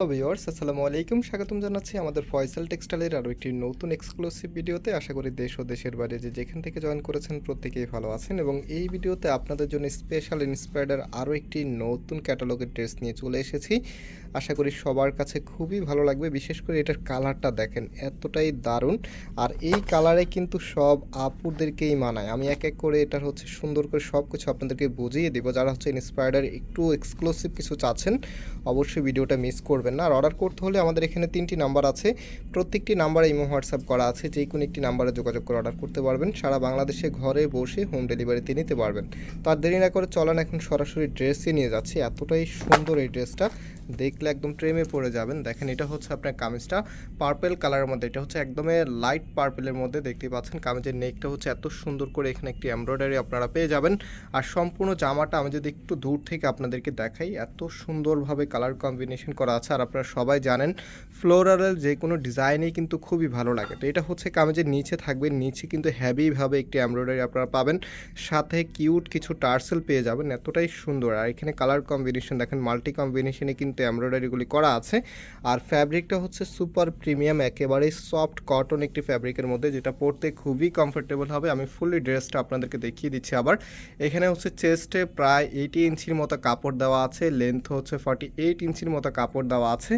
Viewers আসসালামু আলাইকুম স্বাগতম জানাচ্ছি আমাদের ফয়সাল টেক্সটাইলের আরও একটি নতুন এক্সক্লুসিভ ভিডিওতে আশা করি দেশ ও দেশের বাইরে যে যেখান থেকে জয়েন করেছেন প্রত্যেকেই ভালো আছেন এবং এই ভিডিওতে আপনাদের জন্য স্পেশাল ইন্সপায়ার্ডের আরও একটি নতুন ক্যাটালগের ড্রেস নিয়ে চলে এসেছি আশা করি সবার কাছে খুবই ভালো লাগবে বিশেষ করে এটার কালারটা দেখেন, এতটাই দারুণ। আর এই কালারে কিন্তু সব আপুদেরকেই মানায়। আমি এক এক করে এটার হচ্ছে সুন্দর করে সব কিছু আপনাদেরকে বুঝিয়ে দেবো। যারা হচ্ছে ইন্সপায়ার্ডের একটু এক্সক্লুসিভ কিছু চাচ্ছেন, অবশ্যই ভিডিওটা মিস করবেন না। আর অর্ডার করতে হলে আমাদের এখানে তিনটি নাম্বার আছে। প্রত্যেকটি নাম্বারে ইমো হোয়াটসঅ্যাপ করা আছে। যে কোনো একটি নাম্বারে যোগাযোগ করে অর্ডার করতে পারবেন। সারা বাংলাদেশে ঘরে বসে হোম ডেলিভারিতে নিতে পারবেন। তার দেরি না করে চলান এখন সরাসরি ড্রেসই নিয়ে যাচ্ছি। এতটাই সুন্দর এই ড্রেসটা দেখলে একদম ট্রেমে পড়ে যাবেন। দেখেন, এটা হচ্ছে আপনার কামিজটা। পার্পেল কালারের মধ্যে। এটা হচ্ছে একদমই লাইট পার্পেলের মধ্যে। দেখতে পাচ্ছেন, কামিজের নেকটা হচ্ছে এত সুন্দর করে এখানে একটি এমব্রয়ডারি আপনারা পেয়ে যাবেন। আর সম্পূর্ণ জামাটা আমি যদি একটু দূর থেকে আপনাদেরকে দেখাই, এত সুন্দরভাবে কালার কম্বিনেশন করা আছে। আর আপনারা সবাই জানেন ফ্লোরাল যে কোনো ডিজাইনেই কিন্তু খুবই ভালো লাগে। তো এটা হচ্ছে কামিজের নিচে থাকবে, নিচে কিন্তু হ্যাভিভাবে একটি এমব্রয়ডারি আপনারা পাবেন। সাথে কিউট কিছু টার্সেল পেয়ে যাবেন, এতটাই সুন্দর। আর এখানে কালার কম্বিনেশন দেখেন মাল্টি কম্বিনেশনে কিন্তু এমব্রয়ডারিগুলি করা আছে। আর ফ্যাব্রিকটা হচ্ছে সুপার প্রিমিয়াম একেবারেই সফট কটন একটি ফ্যাব্রিকের মধ্যে, যেটা পরতে খুবই কমফোর্টেবল হবে। আমি ফুললি ড্রেসটা আপনাদেরকে দেখিয়ে দিচ্ছি আবার। এখানে হচ্ছে চেস্টে প্রায় এইটি ইঞ্চির মতো কাপড় দেওয়া আছে লেন্থ হচ্ছে ফর্টি এইট ইঞ্চির মতো কাপড় দেওয়া আছে।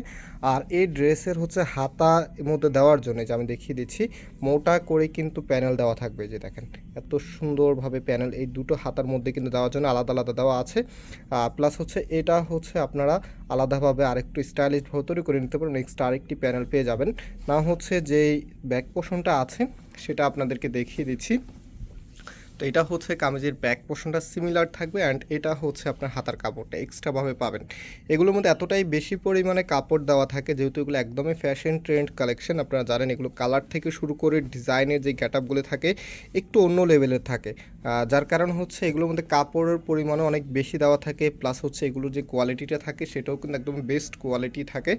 আর এই ড্রেসের হচ্ছে হাতা মধ্যে দেওয়ার জন্য যে আমি দেখিয়ে দিচ্ছি, মোটা করে কিন্তু প্যানেল দেওয়া থাকবে যে দেখেন। এত সুন্দরভাবে প্যানেল এই দুটো হাতার মধ্যে কিন্তু দেওয়ার জন্য আলাদা আলাদা দেওয়া আছে। প্লাস হচ্ছে এটা হচ্ছে আপনারা আলাদাভাবে আরেকটু স্টাইলিশ ভৌতরি করে নিতে পারেন নেক্সট আরেকটি প্যানেল পেয়ে যাবেন। না হচ্ছে যেই ব্যাক পোষণটা আছে, সেটা আপনাদেরকে দেখিয়ে দিচ্ছি। তো এটা হচ্ছে কামিজের ব্যাক পোর্শনটা সিমিলার থাকবে অ্যান্ড এটা হচ্ছে আপনার হাতার কাপড়টা এক্সট্রাভাবে পাবেন। এগুলোর মধ্যে এতটাই বেশি পরিমাণে কাপড় দেওয়া থাকে যেহেতু এগুলো একদমই ফ্যাশন ট্রেন্ড কালেকশন আপনারা জানেন এগুলো কালার থেকে শুরু করে ডিজাইনের যে গ্যাট আপগুলো থাকে একটু অন্য লেভেলের থাকে। যার কারণ হচ্ছে এগুলোর মধ্যে কাপড়ের পরিমাণও অনেক বেশি দেওয়া থাকে প্লাস হচ্ছে এগুলোর যে কোয়ালিটিটা থাকে সেটাও কিন্তু একদম বেস্ট কোয়ালিটি থাকে।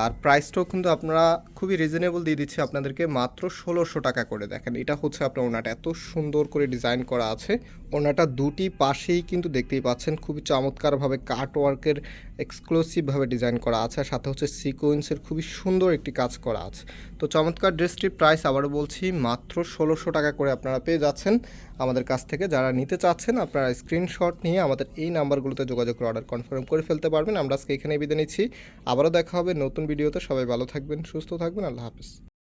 আর প্রাইসটাও কিন্তু আপনারা খুবই রিজনেবল দিয়ে দিচ্ছে আপনাদেরকে মাত্র ষোলোশো টাকা করে দেখেন। এটা হচ্ছে আপনার ওনাটা এত সুন্দর করে ডিজাইন করা আছে। ওনাটা দুটি পাশেই কিন্তু দেখতেই পাচ্ছেন, খুবই চমৎকারভাবে কাট ওয়ার্কের এক্সক্লুসিভভাবে ডিজাইন করা আছে সাথে হচ্ছে সিকোয়েন্সের খুবই সুন্দর একটি কাজ করা আছে। তো চমৎকার ড্রেসটির প্রাইস আবারও বলছি, মাত্র ষোলোশো টাকা করে আপনারা পেয়ে যাচ্ছেন। আমাদের কাছ থেকে যারা নিতে চাচ্ছেন, আপনারা স্ক্রিনশট নিয়ে আমাদের এই নাম্বারগুলোতে যোগাযোগ করে অর্ডার কনফার্ম করে ফেলতে পারবেন। আমরা আজকে এখানেই বিদায় নিচ্ছি। আবারও দেখা হবে নতুন ভিডিওতে সবাই ভালো থাকবেন, সুস্থ থাকবেন। আল্লাহ হাফিজ।